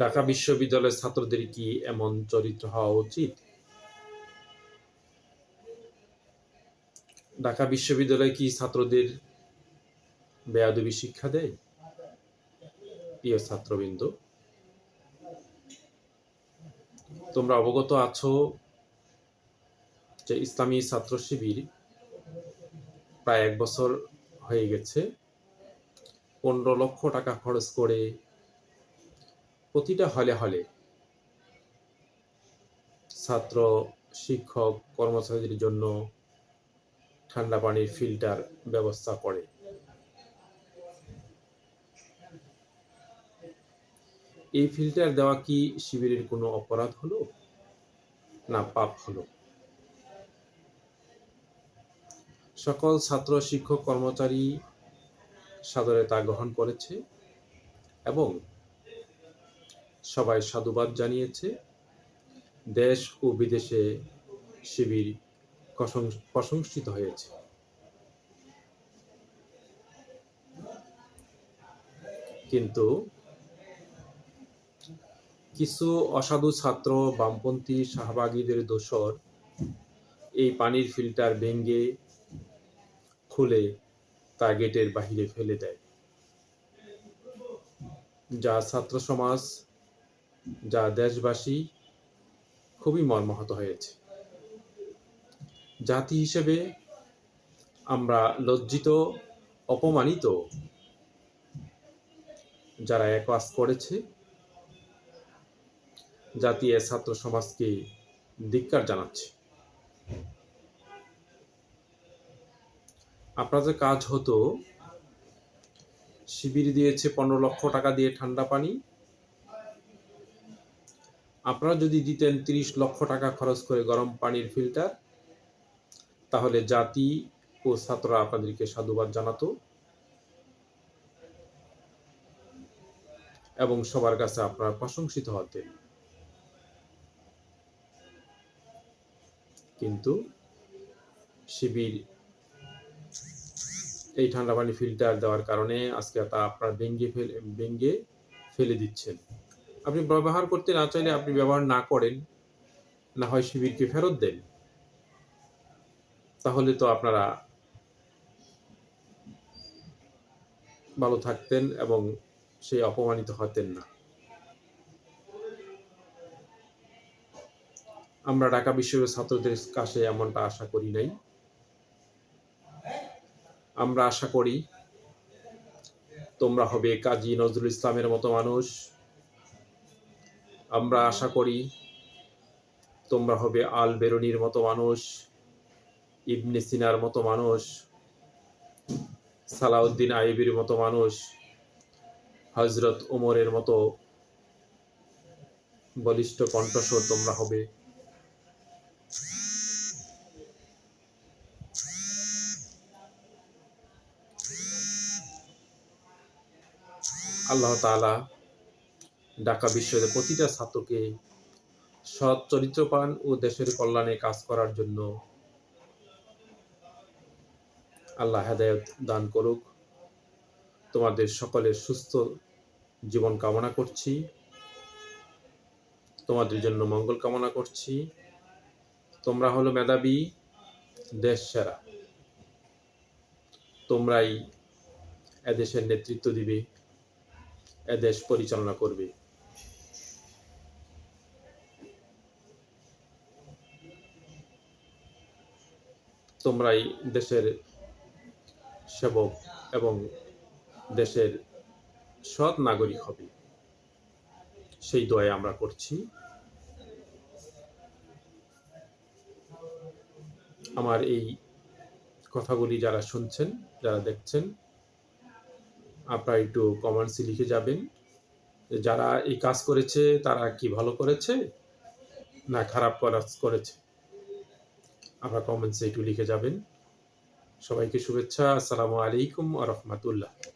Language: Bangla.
ঢাকা বিশ্ববিদ্যালয়ের ছাত্রদের কি এমন চরিত্র হওয়া উচিত? ঢাকা বিশ্ববিদ্যালয় কি ছাত্রদের বেয়াদবি শিক্ষা দেয়? প্রিয় ছাত্রবৃন্দ, তোমরা অবগত আছো যে ইসলামী ছাত্র শিবির প্রায় এক বছর হয়ে গেছে। পনেরো লক্ষ টাকা খরচ করে প্রতিটা হলে হলে ছাত্র, শিক্ষক, কর্মচারীদের জন্য ঠান্ডা পানির ফিল্টার ব্যবস্থা করে। এই ফিল্টার দেওয়া কি শিবিরের কোনো অপরাধ হলো? না পাপ হলো? সকল ছাত্র, শিক্ষক, কর্মচারী সাদরে তা গ্রহণ করেছে এবং সবাই সাধুবাদ জানিয়েছে। দেশ ও বিদেশে শিবির প্রশংসিত হয়েছে। কিন্তু কিছু অসাধু ছাত্র, বামপন্থী, শাহবাগীদের দোসর এই পানির ফিল্টার ভেঙ্গে খুলে তা গেটের বাহিরে ফেলে দেয়। যা ছাত্র সমাজ যা দেশবাসী খুবই মর্মাহত হয়েছে। জাতি হিসেবে আমরা লজ্জিত, অপমানিত যারা এক কাজ করেছে, জাতি এ ছাত্র সমাজকে ধিক্কার জানাচ্ছে। আপনাদের কাজ হতো, শিবির দিয়েছে পনেরো লক্ষ টাকা দিয়ে ঠান্ডা পানি। আপনারা যদি দিতেন তিরিশ লক্ষ টাকা খরচ করে গরম পানির ফিল্টার, তাহলে জাতি ও ছাত্ররা আপনাদেরকে সাধুবাদ জানাতো। এবং সবার কাছে আপনারা প্রশংসিত হতেন। কিন্তু শিবির এই ঠান্ডা পানি ফিল্টার দেওয়ার কারণে আজকে তা আপনার ভেঙ্গে ফেলে ভেঙ্গে ফেলে দিচ্ছেন। আপনি ব্যবহার করতে না চাইলে আপনি ব্যবহার না করেন, না হয় শিবিরকে ফেরত দেন। তাহলে তো আপনারা ভালো থাকতেন এবং সেই অপমানিত হতেন না। আমরা ঢাকা বিশ্ববিদ্যালয়ের ছাত্রদের কাছে এমনটা আশা করি নাই। আমরা আশা করি তোমরা হবে কাজী নজরুল ইসলামের মতো মানুষ। আমরা আশা করি তোমরা হবে আল বেরুনির মতো মানুষ, ইবনে সিনার মতো মানুষ, সালাউদ্দিন আইবির মতো মানুষ হজরত ওমরের মতো বলিষ্ঠ কণ্ঠস্বর তোমরা হবে। আল্লাহ তালা ঢাকা বিশ্বের প্রতিটা ছাত্রকে সৎ চরিত্রপান ও দেশের কল্যাণে কাজ করার জন্য আল্লাহ হেদায়ত দান করুক। তোমাদের সকলের সুস্থ জীবন কামনা করছি। তোমাদের জন্য মঙ্গল কামনা করছি। তোমরা হলো মেধাবী, দেশ সেরা। তোমরাই এদেশের নেতৃত্ব দিবে। এদেশ পরিচালনা করবে। তোমরাই দেশের সেবক এবং দেশের সৎ নাগরিক হবে। সেই দোয়াই আমরা করছি। আমার এই কথাগুলি যারা শুনছেন, যারা দেখছেন আপনারা একটু কমেন্টসে লিখে যাবেন। যারা এই কাজ করেছে, তারা কি ভালো করেছে, না খারাপ কাজ করেছে? আপনারা কমেন্টসে একটু লিখে যাবেন। সবাইকে শুভেচ্ছা। আসসালামু আলাইকুম আ রহমতুল্লাহ।